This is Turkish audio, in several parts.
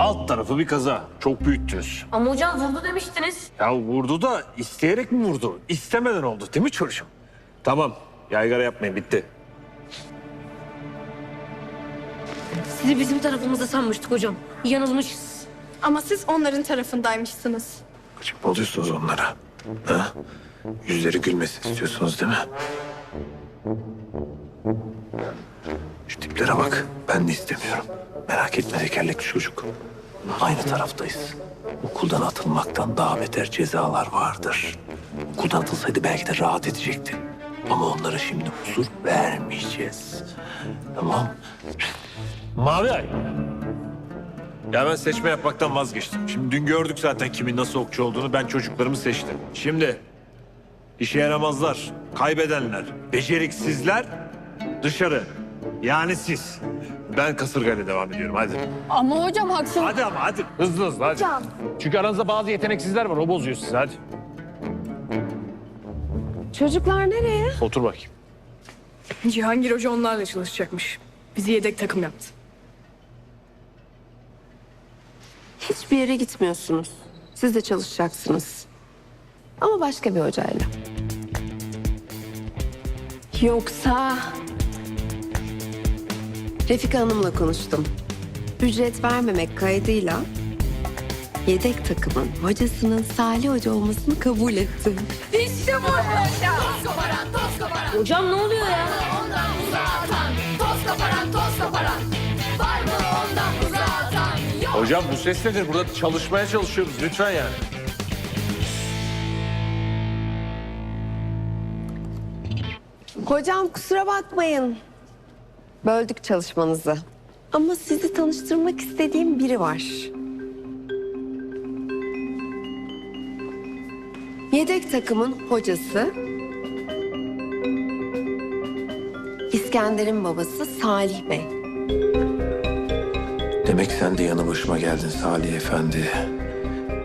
Alt tarafı bir kaza. Çok büyüttünüz. Ama hocam vurdu demiştiniz. Ya vurdu da isteyerek mi vurdu? İstemeden oldu değil mi çocuğum? Tamam. Yaygara yapmayın bitti. Sizi bizim tarafımızda sanmıştık hocam. Yanılmışız. Ama siz onların tarafındaymışsınız. Gıcık mı oluyorsunuz onlara? Ha? Yüzleri gülmesin istiyorsunuz değil mi? Şu tiplere bak. Ben de istemiyorum. Merak etme tekerlekli çocuk. Aynı taraftayız. Okuldan atılmaktan daha beter cezalar vardır. Okuldan atılsaydı belki de rahat edecekti. Ama onlara şimdi huzur vermeyeceğiz. Tamam. Mavi ay. Ya ben seçme yapmaktan vazgeçtim. Şimdi dün gördük zaten kimin nasıl okçu olduğunu. Ben çocuklarımı seçtim. Şimdi işe yaramazlar, kaybedenler, beceriksizler dışarı. Yani siz. Ben kasırgayla devam ediyorum hadi. Ama hocam haksız. Hadi ama hadi. Hızlı hızlı hadi. Çünkü aranızda bazı yeteneksizler var. O bozuyor sizi hadi. Çocuklar nereye? Otur bakayım. Cihangir Hoca onlarla çalışacakmış. Bizi yedek takım yaptı. Hiçbir yere gitmiyorsunuz. Siz de çalışacaksınız. Ama başka bir hocayla. Yoksa... Refika Hanım'la konuştum. Ücret vermemek kaydıyla yedek takımın hocasının Salih Hoca olmasını kabul etti. Hocam ne oluyor ya? Hocam bu ses nedir? Burada çalışmaya çalışıyoruz lütfen yani. Hocam kusura bakmayın. Böldük çalışmanızı. Ama sizi tanıştırmak istediğim biri var. Yedek takımın hocası. İskender'in babası Salih Bey. Demek sen de yanı başıma geldin Salih Efendi.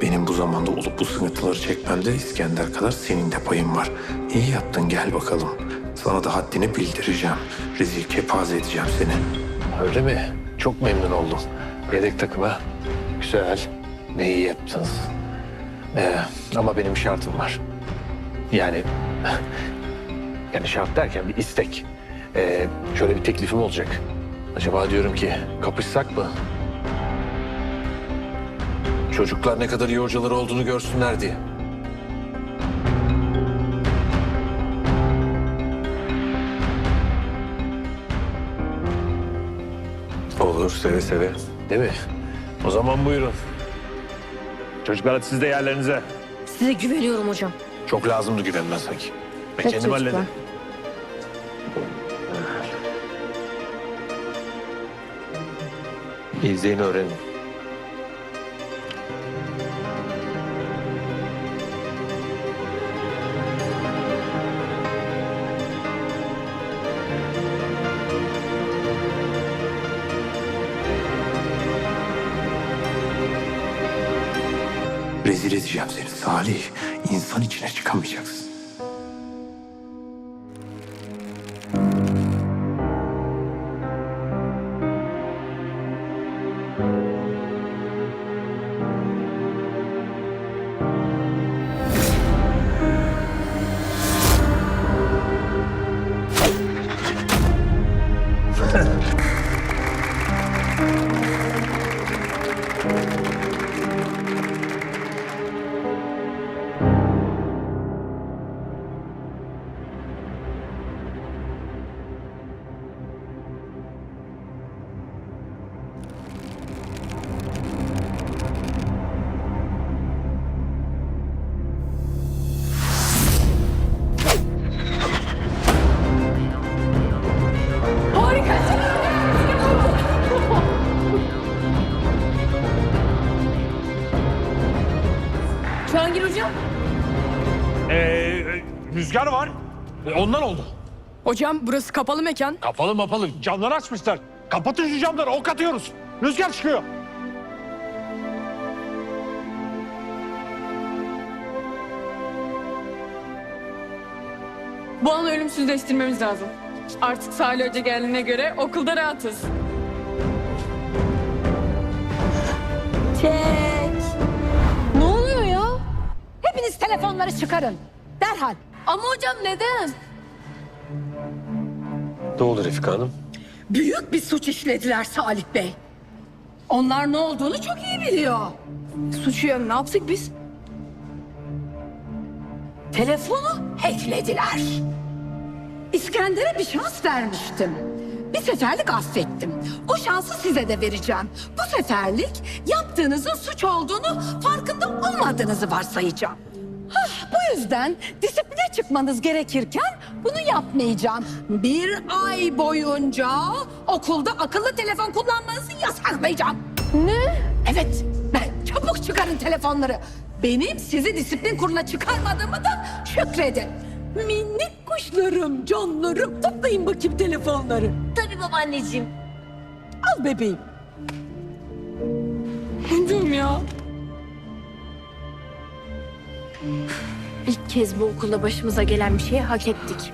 Benim bu zamanda olup bu sıkıntıları çekmemde İskender kadar senin de payın var. İyi yaptın gel bakalım. Sana da haddini bildireceğim. Rezil kepaze edeceğim seni. Öyle mi? Çok memnun oldum. Yedek takıma. Güzel. Ne iyi yaptınız. Ee, ama benim şartım var. Yani... Yani şart derken bir istek. Ee, şöyle bir teklifim olacak. Acaba diyorum ki kapışsak mı? Çocuklar ne kadar iyi hocaları olduğunu görsünler diye. Olur seve seve. Değil mi? O zaman buyurun. Çocuklar hadi siz de yerlerinize. Size güveniyorum hocam. Çok lazımdı güvenmen sanki. Ben Hep kendim çocuklar. hallederim. İzleyin öğrenin. Rezil edeceğim seni Salih. İnsan içine çıkamayacaksın. Rüzgar var. E, Ondan oldu. Hocam burası kapalı mekan. Kapalı mapalı. Camları açmışlar. Kapatın şu camları. Ok atıyoruz. Rüzgar çıkıyor. Bu anı ölümsüzleştirmemiz lazım. Artık Salih Hoca geldiğine göre okulda rahatız. Çek. Ne oluyor ya? Hepiniz telefonları çıkarın. Derhal. Ama hocam neden? Ne oldu Refika Hanım? Büyük bir suç işlediler Salih Bey. Onlar ne olduğunu çok iyi biliyor. Suçu ya ne yaptık biz? Telefonu hacklediler. İskender'e bir şans vermiştim. Bir seferlik affettim. O şansı size de vereceğim. Bu seferlik yaptığınızın suç olduğunu farkında olmadığınızı varsayacağım. Yüzden disipline çıkmanız gerekirken bunu yapmayacağım. Bir ay boyunca okulda akıllı telefon kullanmanızı yasaklayacağım. Ne? Evet. Ben çabuk çıkarın telefonları. Benim sizi disiplin kuruluna çıkarmadığımı da şükredin. Minik kuşlarım, canlarım. Toplayın bakayım telefonları. Tabii babaanneciğim. Al bebeğim. İlk kez bu okulda başımıza gelen bir şeyi hak ettik.